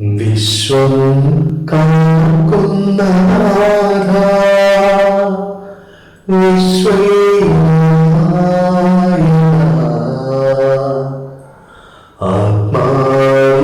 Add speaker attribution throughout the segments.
Speaker 1: വിശ്വം കാക്കുന്ന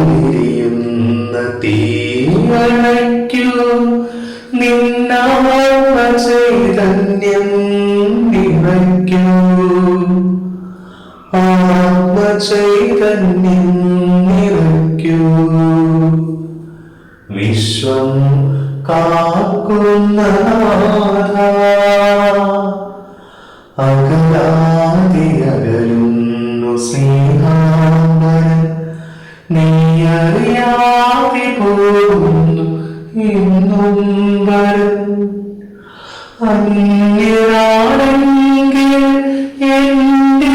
Speaker 1: ആത്മാരിയുന്ന തീയണയ്ക്കൂ നിന്നാത്മ ചൈതന്യം നിറയ്ക്കൂ. ആത്മചൈതന്യം വിശ്വം കാക്കുന്ന അകലാതെ നീ പോകുന്നു ഇന്നും വരും. അന്യനാണെങ്കിൽ എന്റെ